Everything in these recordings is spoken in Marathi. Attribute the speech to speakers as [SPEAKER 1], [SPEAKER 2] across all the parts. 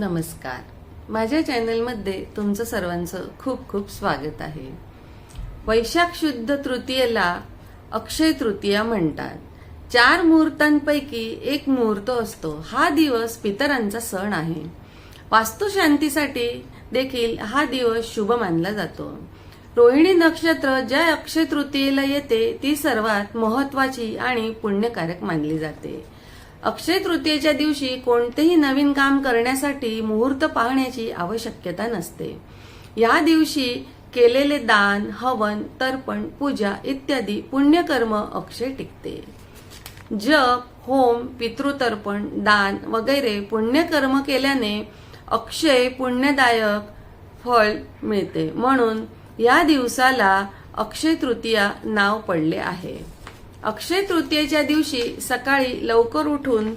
[SPEAKER 1] नमस्कार. माझ्या चॅनलमध्ये तुमचं सर्वांचं खूप खूप स्वागत आहे. वैशाख शुद्ध तृतीयेला अक्षय तृतीया म्हणतात. चार मुहूर्तांपैकी एक मुहूर्त असतो. हा दिवस पितरांचा सण आहे. वास्तुशांतीसाठी देखील हा दिवस शुभ मानला जातो. रोहिणी नक्षत्र ज्या अक्षय तृतीयेला येते ती सर्वात महत्वाची आणि पुण्यकारक मानली जाते. अक्षय तृतीयेच्या दिवशी कोणतेही नवीन काम करण्यासाठी मुहूर्त पाहण्याची आवश्यकता नसते. या दिवशी केलेले दान हवन तर्पण पूजा इत्यादी पुण्यकर्म अक्षय टिकते. जप होम पितृतर्पण दान वगैरे पुण्यकर्म केल्याने अक्षय पुण्यदायक फळ मिळते. म्हणून या दिवसाला अक्षय तृतीया नाव पडले आहे. अक्षय तृतीयेच्या दिवशी सकाळी लवकर उठून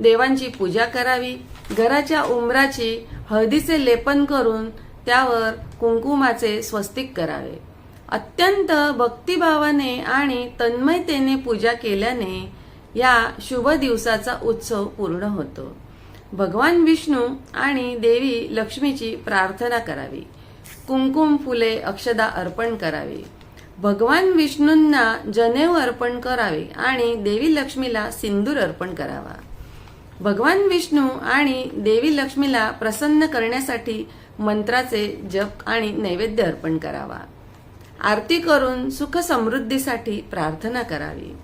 [SPEAKER 1] देवांची पूजा करावी घराच्या उंबराची हळदीचे लेपन करून त्यावर कुंकुमाचे स्वस्तिक करावे. अत्यंत भक्तिभावाने आणि तन्मयतेने पूजा केल्याने या शुभ दिवसाचा उत्सव पूर्ण होतो. भगवान विष्णू आणि देवी लक्ष्मीची प्रार्थना करावी. कुंकुम फुले अक्षदा अर्पण करावी. भगवान विष्णूंना जनेऊ अर्पण करावे आणि देवी लक्ष्मीला सिंदूर अर्पण करावा. भगवान विष्णू आणि देवी लक्ष्मीला प्रसन्न करण्यासाठी मंत्राचे जप आणि नैवेद्य अर्पण करावा. आरती करून सुख समृद्धीसाठी प्रार्थना करावी.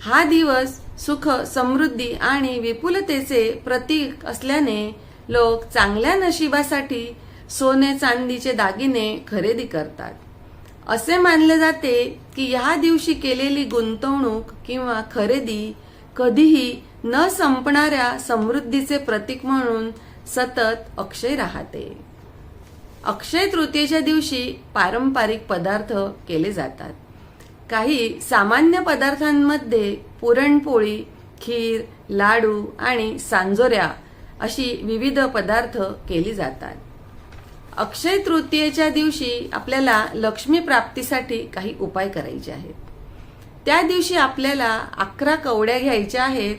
[SPEAKER 1] हा दिवस सुख समृद्धी आणि विपुलतेचे प्रतीक असल्याने लोक चांगल्या नशिबासाठी सोने चांदीचे दागिने खरेदी करतात. असे मानले जाते की ह्या दिवशी केलेली गुंतवणूक किंवा खरेदी कधीही न संपणाऱ्या समृद्धीचे प्रतीक म्हणून सतत अक्षय राहते. अक्षय तृतीयेच्या दिवशी पारंपरिक पदार्थ केले जातात. काही सामान्य पदार्थांमध्ये पुरणपोळी खीर लाडू आणि सांजोऱ्या अशी विविध पदार्थ केली जातात. अक्षय तृतीयेच्या दिवशी आपल्याला लक्ष्मी प्राप्तीसाठी काही उपाय करायचे आहेत. त्या दिवशी आपल्याला अकरा कवड्या घ्यायच्या आहेत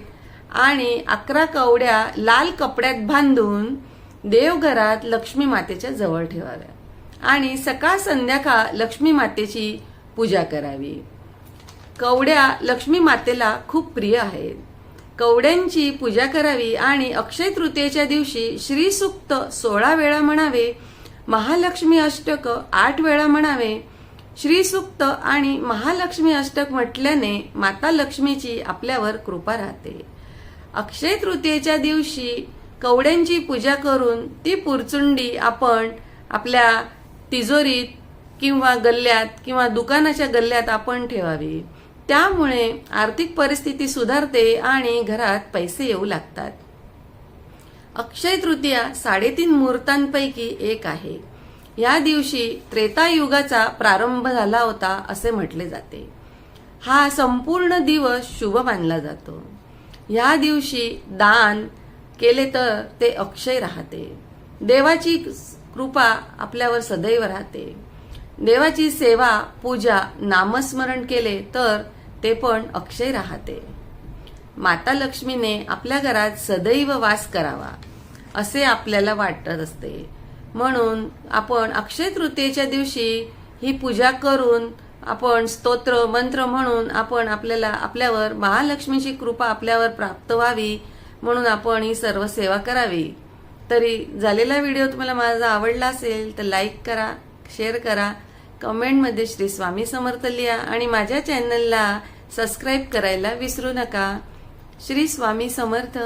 [SPEAKER 1] आणि अकरा कवड्या लाल कपड्यात बांधून देवघरात लक्ष्मी मातेच्या जवळ ठेवाव्या. आणि सकाळ संध्याकाळ लक्ष्मी मातेची पूजा करावी. कवड्या लक्ष्मी मातेला खूप प्रिय आहेत. कवड्यांची पूजा करावी आणि अक्षय तृतीयेच्या दिवशी श्रीसुक्त सोळा वेळा म्हणावे महालक्ष्मी अष्टक आठ वेळा म्हणावे. श्रीसुक्त आणि महालक्ष्मी अष्टक म्हटल्याने माता लक्ष्मीची आपल्यावर कृपा राहते. अक्षय तृतीयेच्या दिवशी कवड्यांची पूजा करून ती पुरचुंडी आपण आपल्या तिजोरीत किंवा गल्ल्यात किंवा दुकानाच्या गल्ल्यात आपण ठेवावी. त्यामुळे आर्थिक परिस्थिती सुधारते आणि घरात पैसे येऊ लागतात. अक्षय तृतीया साडेतीन मुहूर्तांपैकी एक आहे. या दिवशी त्रेतायुगाचा प्रारंभ झाला होता असे म्हटले जाते. हा संपूर्ण दिवस शुभ मानला जातो. या दिवशी दान केले तर ते अक्षय राहते. देवाची कृपा आपल्यावर सदैव राहते. देवाची सेवा पूजा नामस्मरण केले तर ते पण अक्षय राहते. माता लक्ष्मीने आपल्या घरात सदैव वास करावा असे आपल्याला वाटत असते. म्हणून आपण अक्षय तृतीयेच्या दिवशी ही पूजा करून आपण स्तोत्र मंत्र म्हणून आपण आपल्याला आपल्यावर महालक्ष्मीची कृपा आपल्यावर प्राप्त व्हावी म्हणून आपण ही सर्व सेवा करावी. तरी झालेला व्हिडिओ तुम्हाला माझा आवडला असेल तर लाईक करा शेअर करा कमेंटमध्ये श्री स्वामी समर्थ लिहा आणि माझ्या चॅनलला सबस्क्राईब करायला विसरू नका. श्री स्वामी समर्थ.